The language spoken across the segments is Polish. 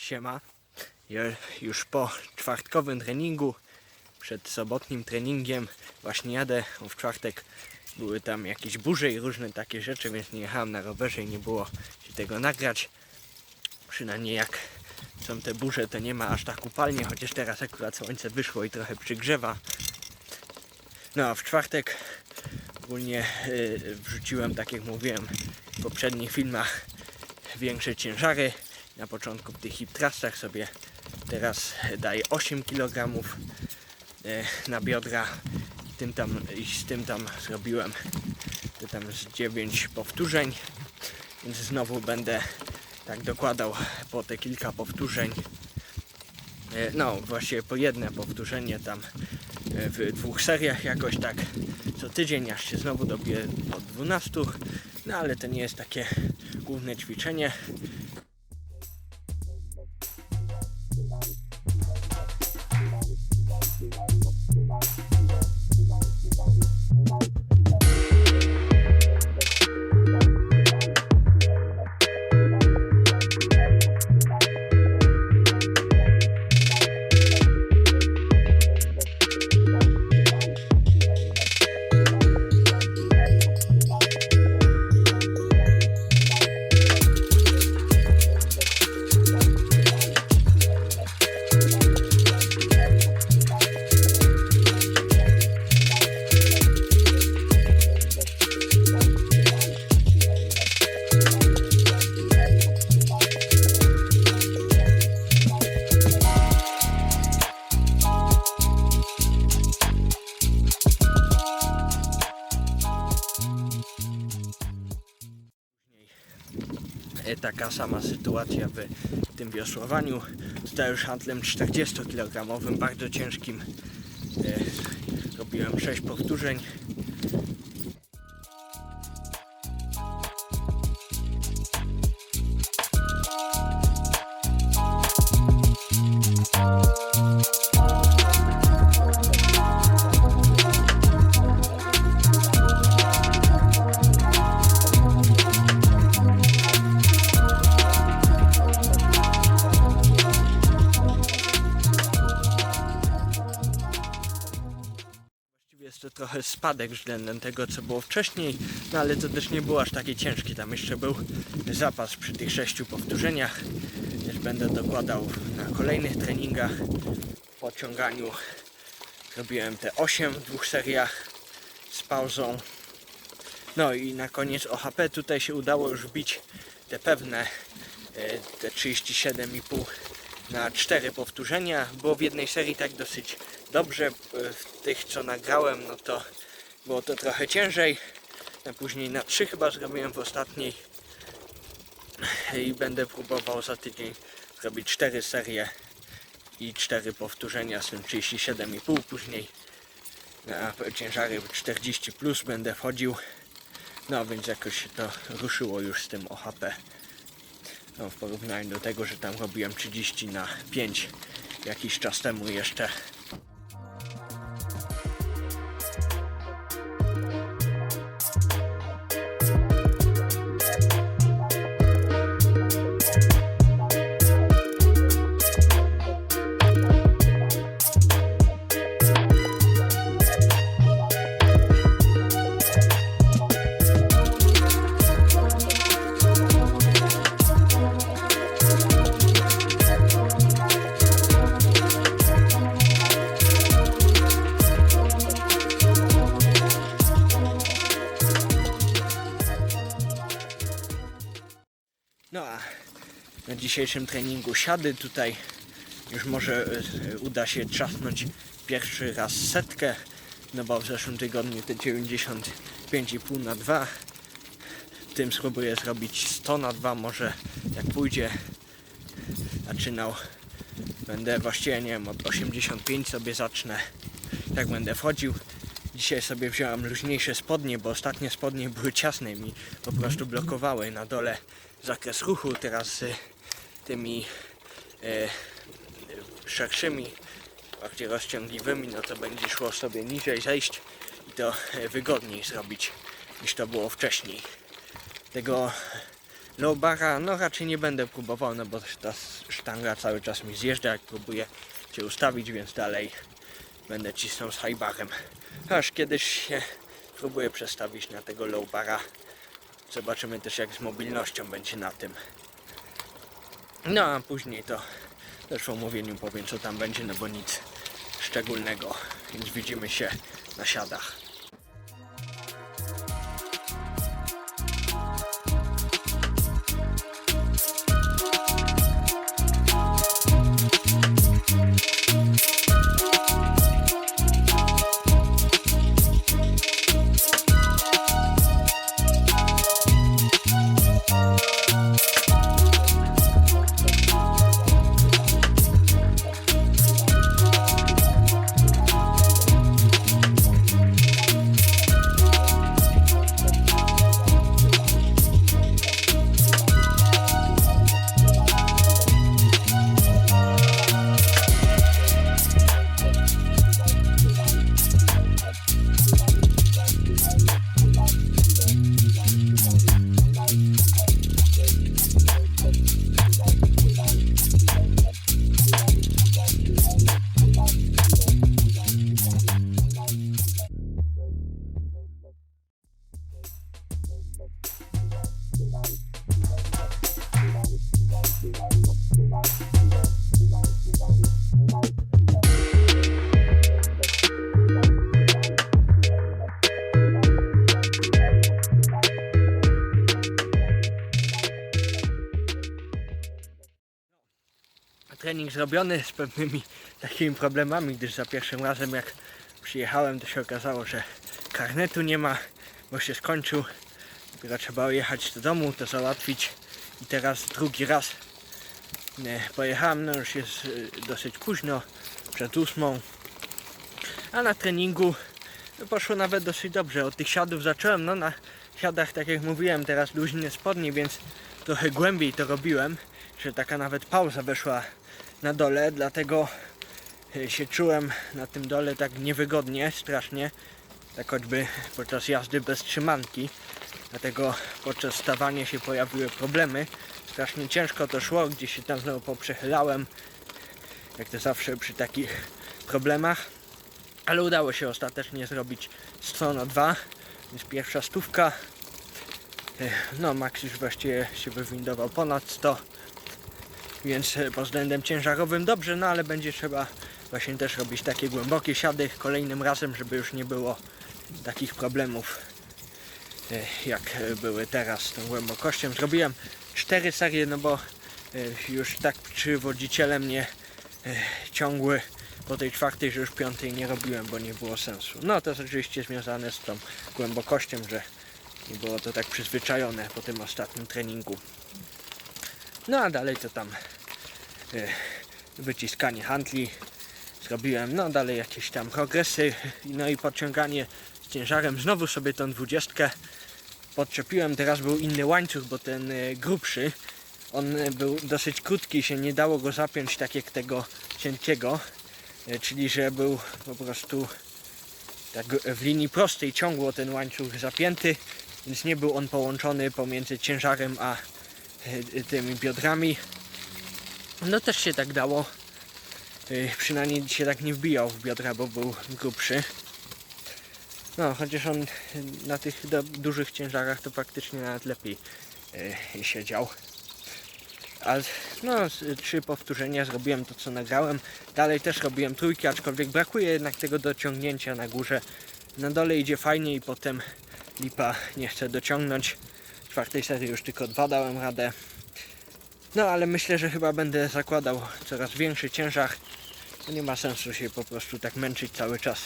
Siema. Już po czwartkowym treningu, przed sobotnim treningiem właśnie jadę. W czwartek były tam jakieś burze i różne takie rzeczy, więc nie jechałem na rowerze i nie było się tego nagrać. Przynajmniej jak są te burze, to nie ma aż tak upalnie, chociaż teraz akurat słońce wyszło i trochę przygrzewa. No a w czwartek ogólnie y, wrzuciłem, tak jak mówiłem w poprzednich filmach, większe ciężary. Na początku w tych hip thrustach sobie teraz daję 8 kg e, na biodra i, tym tam, i z tym tam zrobiłem tam z 9 powtórzeń więc znowu będę tak dokładał po te kilka powtórzeń. E, no właśnie po jedne powtórzenie tam e, w dwóch seriach jakoś tak co tydzień aż się znowu dobiję po 12 no ale to nie jest takie główne ćwiczenie taka sama sytuacja w tym wiosłowaniu. Tutaj już handlem 40 kg, bardzo ciężkim. E, Robiłem 6 powtórzeń. Spadek względem tego, co było wcześniej, no ale to też nie było aż takie ciężkie. Tam jeszcze był zapas przy tych sześciu powtórzeniach. Też będę dokładał na kolejnych treningach. Po ciąganiu robiłem te 8 w dwóch seriach z pauzą. No i na koniec OHP tutaj się udało już wbić te pewne, e, te 37,5 na 4 powtórzenia. Było w jednej serii tak dosyć dobrze. E, W tych co nagrałem, no to było to trochę ciężej. A później na 3 chyba zrobiłem w ostatniej. I będę próbował za tydzień zrobić 4 serie i 4 powtórzenia z tym 37,5 później na ciężary 40 plus będę wchodził. No więc jakoś się to ruszyło już z tym OHP. No, w porównaniu do tego, że tam robiłem 30 na 5 jakiś czas temu jeszcze. No a na dzisiejszym treningu siady tutaj już może y, uda się trzasnąć pierwszy raz setkę, no bo w zeszłym tygodniu te 95,5 na 2 w tym spróbuję zrobić 100 na 2 może jak pójdzie. Zaczynał będę właściwie nie wiem od 85 sobie zacznę tak będę wchodził. Dzisiaj sobie wziąłem luźniejsze spodnie, bo ostatnie spodnie były ciasne i mi po prostu blokowały na dole zakres ruchu. Teraz z tymi e, szerszymi, bardziej rozciągliwymi, no to będzie szło sobie niżej zejść i to e, wygodniej zrobić niż to było wcześniej. Tego low bara, no raczej nie będę próbował, no bo ta sztanga cały czas mi zjeżdża, jak próbuję się ustawić, więc dalej będę cisnął z high barem. Aż kiedyś się próbuję przestawić na tego low bara. Zobaczymy też jak z mobilnością będzie na tym. No a później to też w omówieniu powiem co tam będzie, no bo nic szczególnego, więc widzimy się na siadach. Zrobiony z pewnymi takimi problemami, gdyż za pierwszym razem jak przyjechałem to się okazało, że karnetu nie ma, bo się skończył. Dopiero trzeba jechać do domu, to załatwić i teraz drugi raz e, pojechałem, no już jest e, dosyć późno, przed ósmą. A na treningu poszło nawet dosyć dobrze. Od tych siadów zacząłem, no na siadach tak jak mówiłem, teraz luźne spodnie, więc trochę głębiej to robiłem, że taka nawet pauza weszła na dole, dlatego e, się czułem na tym dole tak niewygodnie, strasznie, tak choćby podczas jazdy bez trzymanki, dlatego podczas stawania się pojawiły problemy, strasznie ciężko to szło, gdzieś się tam znowu poprzechylałem, jak to zawsze przy takich problemach, ale udało się ostatecznie zrobić 100 na 2, więc pierwsza stówka, E, no Max już właściwie się wywindował ponad 100, więc e, pod względem ciężarowym dobrze, no ale będzie trzeba właśnie też robić takie głębokie siady kolejnym razem, żeby już nie było takich problemów e, jak e, były teraz z tą głębokością. Zrobiłem cztery serie, no bo już tak przywodziciele mnie ciągły po tej czwartej, że już piątej nie robiłem, bo nie było sensu. No to jest oczywiście związane z tą głębokością, że nie było to tak przyzwyczajone po tym ostatnim treningu. No a dalej to tam e, wyciskanie handli zrobiłem, no dalej jakieś tam progresy, no i podciąganie z ciężarem. Znowu sobie tą dwudziestkę podczepiłem, teraz był inny łańcuch, bo ten e, grubszy, on był dosyć krótki, się nie dało go zapiąć tak jak tego cienkiego, e, czyli że był po prostu tak w linii prostej ciągło ten łańcuch zapięty, więc nie był on połączony pomiędzy ciężarem a tymi biodrami. No też się tak dało. E, Przynajmniej się tak nie wbijał w biodra, bo był grubszy. No, chociaż on na tych dużych ciężarach to faktycznie nawet lepiej e, siedział. A no, trzy powtórzenia zrobiłem to co nagrałem. Dalej też robiłem trójki, aczkolwiek brakuje jednak tego dociągnięcia na górze. Na dole idzie fajnie i potem lipa nie chce dociągnąć. Czwartej serii już tylko dwa dałem radę. No ale myślę, że chyba będę zakładał coraz większy ciężar. Nie ma sensu się po prostu tak męczyć cały czas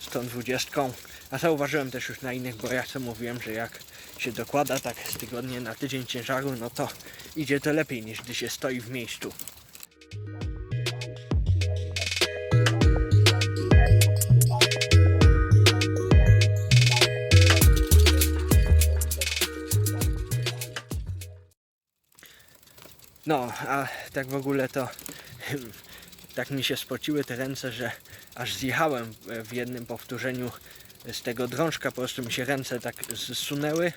z tą dwudziestką. A zauważyłem też już na innych bojach, co mówiłem, że jak się dokłada tak z tygodnia na tydzień ciężaru, no to idzie to lepiej niż gdy się stoi w miejscu. No, a tak w ogóle to tak mi się spociły te ręce, że aż zjechałem w jednym powtórzeniu z tego drążka, po prostu mi się ręce tak zsunęły.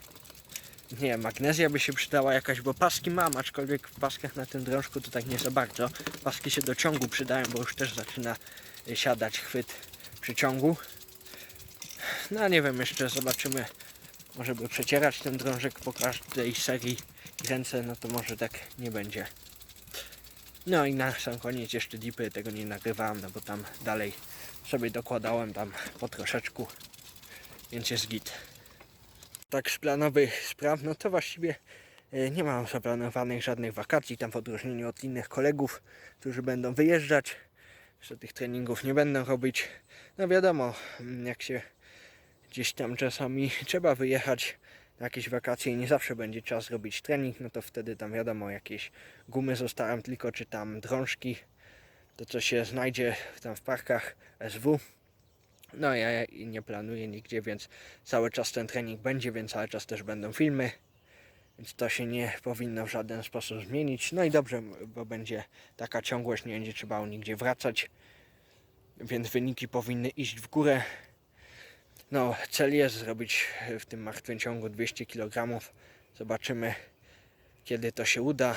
Nie, magnezja by się przydała jakaś, bo paski mam, aczkolwiek w paskach na tym drążku to tak nie za bardzo. Paski się do ciągu przydają, bo już też zaczyna siadać chwyt przy ciągu. No nie wiem, jeszcze zobaczymy. Może by przecierać ten drążek po każdej serii ręce, no to może tak nie będzie. No i na sam koniec jeszcze dipy, tego nie nagrywałem, no bo tam dalej sobie dokładałem tam po troszeczku, więc jest git. Tak z planowych spraw, no to właściwie e, nie mam zaplanowanych żadnych wakacji, tam w odróżnieniu od innych kolegów, którzy będą wyjeżdżać, że tych treningów nie będę robić. No wiadomo, jak się gdzieś tam czasami trzeba wyjechać jakieś wakacje i nie zawsze będzie czas robić trening, no to wtedy tam wiadomo, jakieś gumy zostałem tylko, czy tam drążki, to co się znajdzie tam w parkach SW. No ja nie planuję nigdzie, więc cały czas ten trening będzie, więc cały czas też będą filmy. Więc to się nie powinno w żaden sposób zmienić. No i dobrze, bo będzie taka ciągłość, nie będzie trzeba nigdzie wracać. Więc wyniki powinny iść w górę. No, cel jest zrobić w tym martwym ciągu 200 kg. Zobaczymy, kiedy to się uda.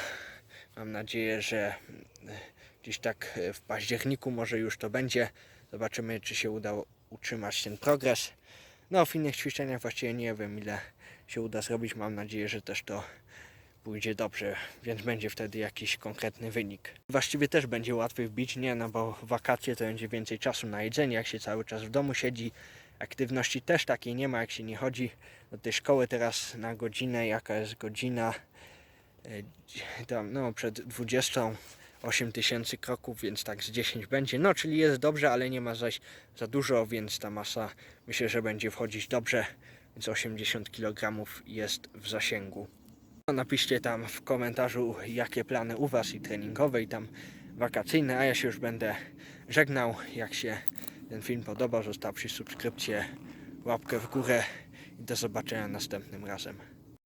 Mam nadzieję, że gdzieś tak w październiku może już to będzie. Zobaczymy, czy się uda utrzymać ten progres. No, w innych ćwiczeniach właściwie nie wiem, ile się uda zrobić. Mam nadzieję, że też to pójdzie dobrze, więc będzie wtedy jakiś konkretny wynik. Właściwie też będzie łatwiej wbić, nie, no bo wakacje to będzie więcej czasu na jedzenie, jak się cały czas w domu siedzi. Aktywności też takiej nie ma, jak się nie chodzi do tej szkoły teraz na godzinę, jaka jest godzina, e, tam, no przed 20 8 tysięcy kroków, więc tak z 10 będzie. No, czyli jest dobrze, ale nie ma zaś za dużo, więc ta masa myślę, że będzie wchodzić dobrze, więc 80 kg jest w zasięgu. No, napiszcie tam w komentarzu, jakie plany u Was i treningowe, i tam wakacyjne, a ja się już będę żegnał. Jak się ten film podobał, zostawcie subskrypcję, łapkę w górę i do zobaczenia następnym razem.